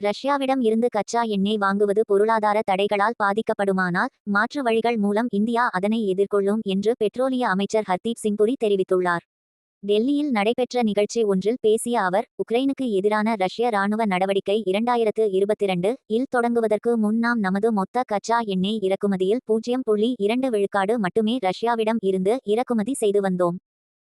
ரஷ்யாவிடம் இருந்து கச்சா எண்ணெய் வாங்குவது பொருளாதார தடைகளால் பாதிக்கப்படுமானால் மாற்று வழிகள் மூலம் இந்தியா அதனை எதிர்கொள்ளும் என்று பெட்ரோலிய அமைச்சர் ஹர்தீப் சிங் புரி தெரிவித்துள்ளார். டெல்லியில் நடைபெற்ற நிகழ்ச்சி ஒன்றில் பேசிய அவர் உக்ரைனுக்கு எதிரான ரஷ்ய ராணுவ நடவடிக்கை இரண்டாயிரத்து இருபத்திரண்டு இல் தொடங்குவதற்கு முன் நாம் நமது மொத்த கச்சா எண்ணெய் இறக்குமதியில் பூஜ்ஜியம் புள்ளி இரண்டு விழுக்காடு மட்டுமே ரஷ்யாவிடம் இருந்து இறக்குமதி செய்து வந்தோம்.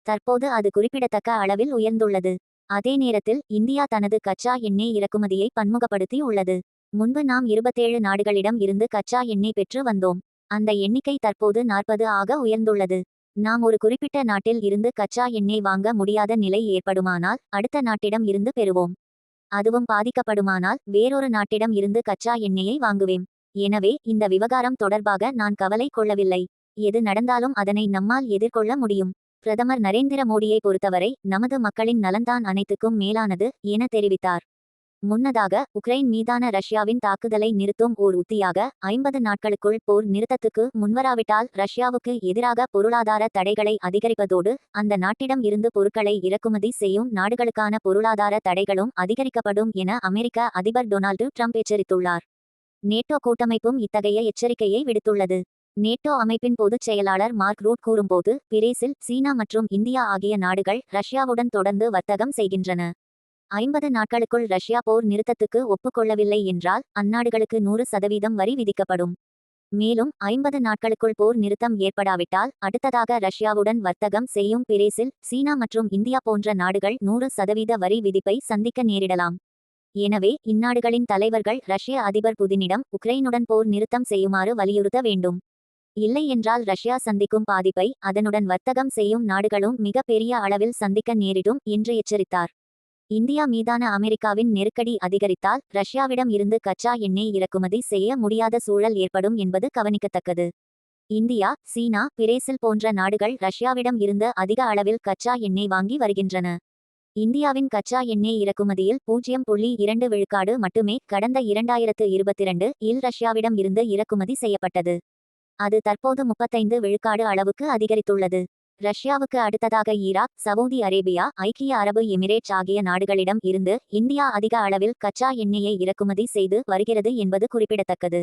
தற்போது அது குறிப்பிடத்தக்க அளவில் உயர்ந்துள்ளது. அதே நேரத்தில் இந்தியா தனது கச்சா எண்ணெய் இறக்குமதியை பன்முகப்படுத்தி உள்ளது. முன்பு நாம் இருபத்தேழு நாடுகளிடம் இருந்து கச்சா எண்ணெய் பெற்று வந்தோம். அந்த எண்ணிக்கை தற்போது நாற்பது ஆக உயர்ந்துள்ளது. நாம் ஒரு குறிப்பிட்ட நாட்டில் இருந்து கச்சா எண்ணெய் வாங்க முடியாத நிலை ஏற்படுமானால் அடுத்த நாட்டிடம் இருந்து பெறுவோம். அதுவும் பாதிக்கப்படுமானால் வேறொரு நாட்டிடம் இருந்து கச்சா எண்ணெயை வாங்குவேன். எனவே இந்த விவகாரம் தொடர்பாக நான் கவலை கொள்ளவில்லை. எது நடந்தாலும் அதனை நம்மால் எதிர்கொள்ள முடியும். பிரதமர் நரேந்திர மோடியை பொறுத்தவரை நமது மக்களின் நலன்தான் அனைத்துக்கும் மேலானது என தெரிவித்தார். முன்னதாக உக்ரைன் மீதான ரஷ்யாவின் தாக்குதலை நிறுத்தும் ஓர் உத்தியாக ஐம்பது நாட்களுக்குள் போர் நிறுத்தத்துக்கு முன்வராவிட்டால் ரஷ்யாவுக்கு எதிராக பொருளாதார தடைகளை அதிகரிப்பதோடு அந்த நாட்டிடம் இருந்து பொருட்களை இறக்குமதி செய்யும் நாடுகளுக்கான பொருளாதார தடைகளும் அதிகரிக்கப்படும் என அமெரிக்க அதிபர் டொனால்டு ட்ரம்ப் எச்சரித்துள்ளார். நேட்டோ கூட்டமைப்பும் இத்தகைய எச்சரிக்கையை விடுத்துள்ளது. நேட்டோ அமைப்பின் பொதுச் செயலாளர் மார்க் ரூட் கூறும்போது பிரேசில் சீனா மற்றும் இந்தியா ஆகிய நாடுகள் ரஷ்யாவுடன் தொடர்ந்து வர்த்தகம் செய்கின்றன. ஐம்பது நாட்களுக்குள் ரஷ்யா போர் நிறுத்தத்துக்கு ஒப்புக்கொள்ளவில்லை என்றால் அந்நாடுகளுக்கு நூறு சதவீதம் வரி விதிக்கப்படும். மேலும் ஐம்பது நாட்களுக்குள் போர் நிறுத்தம் ஏற்படாவிட்டால் அடுத்ததாக ரஷ்யாவுடன் வர்த்தகம் செய்யும் பிரேசில் சீனா மற்றும் இந்தியா போன்ற நாடுகள் நூறு சதவீத வரி விதிப்பை சந்திக்க நேரிடலாம். எனவே இந்நாடுகளின் தலைவர்கள் ரஷ்ய அதிபர் புதினிடம் உக்ரைனுடன் போர் நிறுத்தம் செய்யுமாறு வலியுறுத்த வேண்டும். இல்லை என்றால் ரஷ்யா சந்திக்கும் பாதிப்பை அதனுடன் வர்த்தகம் செய்யும் நாடுகளும் மிக பெரிய அளவில் சந்திக்க நேரிடும் என்று எச்சரித்தார். இந்தியா மீதான அமெரிக்காவின் நெருக்கடி அதிகரித்தால் ரஷ்யாவிடம் இருந்து கச்சா எண்ணெய் இறக்குமதி செய்ய முடியாத சூழல் ஏற்படும் என்பது கவனிக்கத்தக்கது. இந்தியா சீனா பிரேசில் போன்ற நாடுகள் ரஷ்யாவிடம் இருந்து அதிக அளவில் கச்சா எண்ணெய் வாங்கி வருகின்றன. இந்தியாவின் கச்சா எண்ணெய் இறக்குமதியில் பூஜ்ஜியம் புள்ளி இரண்டு விழுக்காடு மட்டுமே கடந்த இரண்டாயிரத்து இருபத்திரண்டு இல் ரஷ்யாவிடம் இருந்து இறக்குமதி செய்யப்பட்டது. அது தற்போது முப்பத்தைந்து விழுக்காடு அளவுக்கு அதிகரித்துள்ளது. ரஷ்யாவுக்கு அடுத்ததாக ஈராக் சவுதி அரேபியா ஐக்கிய அரபு எமிரேட்ஸ் ஆகிய நாடுகளிடம் இருந்து இந்தியா அதிக அளவில் கச்சா எண்ணெயை இறக்குமதி செய்து வருகிறது என்பது குறிப்பிடத்தக்கது.